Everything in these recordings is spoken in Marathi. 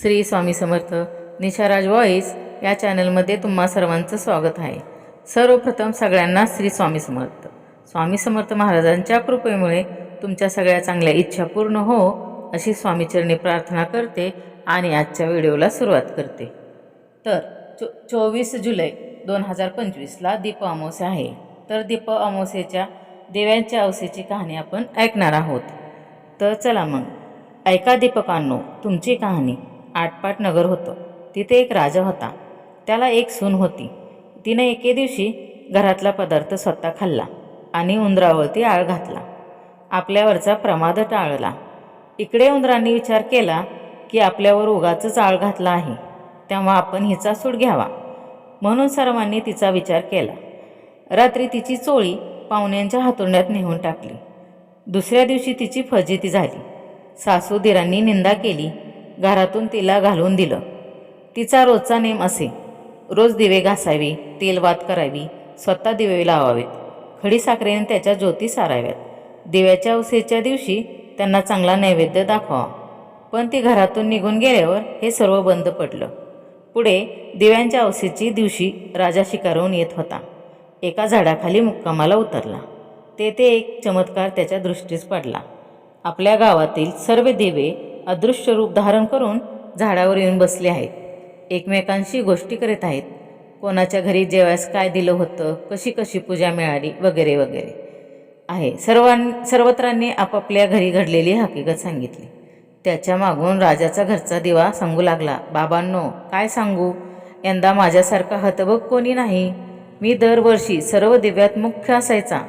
श्री स्वामी समर्थ निशाराज वॉईस या चॅनलमध्ये तुम्हा सर्वांचं स्वागत आहे. सर्वप्रथम सगळ्यांना श्री स्वामी समर्थ. स्वामी समर्थ महाराजांच्या कृपेमुळे तुमच्या सगळ्या चांगल्या इच्छा पूर्ण हो अशी स्वामीचरणी प्रार्थना करते आणि आजच्या व्हिडिओला सुरुवात करते. तर चो चोवीस जुलै दोन हजार पंचवीसला दीप अमावस्या आहे. तर दीप अमावस्येच्या देव्यांच्या अवसेची कहाणी आपण ऐकणार आहोत. तर चला मग ऐका दीपकांनो तुमची कहाणी. आटपाट नगर होतं. तिथे एक राजा होता. त्याला एक सून होती. तिने एके दिवशी घरातला पदार्थ स्वतः खाल्ला आणि उंदरावरती आळ घातला. आपल्यावरचा प्रमाद टाळला. इकडे उंदरांनी विचार केला की आपल्यावर उगाचंच आळ घातला आहे. तेव्हा आपण हिचा सूड घ्यावा. म्हणून सर्वांनी तिचा विचार केला. रात्री तिची चोळी पाहुण्यांच्या हातोंड्यात नेऊन टाकली. दुसऱ्या दिवशी तिची फजिती झाली. सासू दिरांनी निंदा केली. घरातून तिला घालून दिलं. तिचा रोजचा नेम असे. रोज दिवे घासावे तेल वात करावी स्वतः दिवे लावावेत. खडीसाखरेने त्याच्या ज्योती साराव्यात. दिव्याच्या उसेच्या दिवशी त्यांना चांगला नैवेद्य दाखवा. पण ती घरातून निघून गेल्यावर हे सर्व बंद पडलं. पुढे दिव्यांच्या अवसेची दिवशी राजा शिकारून येत होता. एका झाडाखाली मुक्कामाला उतरला. तेथे एक चमत्कार त्याच्या दृष्टीस पडला. आपल्या गावातील सर्व दिवे अदृश्य रूप धारण करून झाडावर येऊन बसले आहेत. एकमेकांशी गोष्टी करीत आहेत. कोणाच्या घरी जेवायस काय दिलं होतं? कशी कशी पूजा मिळाली? वगैरे वगैरे. आहे. सर्वां सर्वत्रांनी आपापल्या घरी घडलेली हकीकत सांगितली. त्याच्या मागून राजाचा घरचा दिवा सांगू लागला बाबांनो काय सांगू? यंदा माझ्यासारखा हतबग कोणी नाही? मी दरवर्षी सर्व दिव्यात मुख्य असायचा.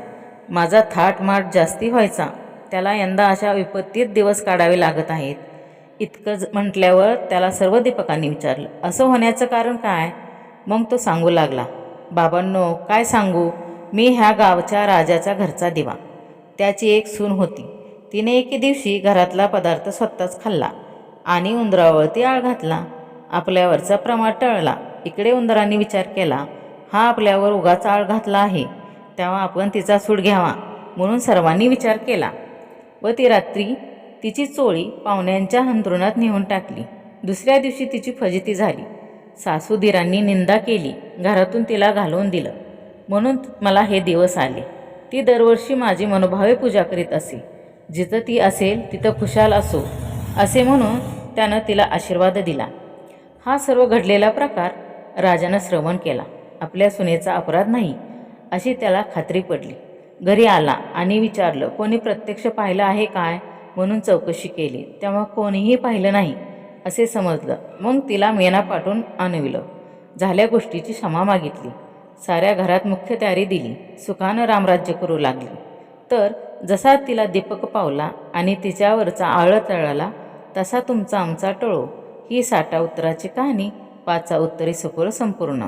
माझा थाटमाट जास्ती व्हायचा. त्याला यंदा अशा विपत्तीत दिवस काढावे लागत आहेत. इतकं ज- म्हटल्यावर त्याला सर्व दीपकांनी विचारलं असं होण्याचं कारण काय? मग तो सांगू लागला बाबांनो काय सांगू? मी ह्या गावच्या राजाचा घरचा दिवा. त्याची एक सून होती. तिने एके दिवशी घरातला पदार्थ स्वतःच खाल्ला आणि उंदरावरती आळ घातला. आपल्यावरचा प्रमाण टळला. इकडे उंदरांनी विचार केला हा आपल्यावर उगाच आळ घातला आहे. तेव्हा आपण तिचा सूड घ्यावा. म्हणून सर्वांनी विचार केला. व ती रात्री तिची चोळी पाहुण्यांच्या अंथरुणात नेऊन टाकली. दुसऱ्या दिवशी तिची फजिती झाली. सासूदिरांनी निंदा केली. घरातून तिला घालवून दिलं. म्हणून मला हे दिवस आले. ती दरवर्षी माझी मनोभावे पूजा करीत असे. जिथं ती असेल तिथं खुशाल असो असे म्हणून त्यानं तिला आशीर्वाद दिला. हा सर्व घडलेला प्रकार राजानं श्रवण केला. आपल्या सुनेचा अपराध नाही अशी त्याला खात्री पडली. घरी आला आणि विचारलं कोणी प्रत्यक्ष पाहिलं आहे काय? म्हणून चौकशी केली. तेव्हा कोणीही पाहिलं नाही असे समजलं. मग तिला मेना पाठवून आणविलं. झाल्या गोष्टीची क्षमा मागितली. साऱ्या घरात मुख्य तयारी दिली. सुखानं रामराज्य करू लागली. तर जसा तिला दीपक पावला आणि तिच्यावरचा आळ तळाला तसा तुमचा आमचा टळो. ही साठा उत्तराची कहाणी पाचा उत्तरी सखोल संपूर्ण.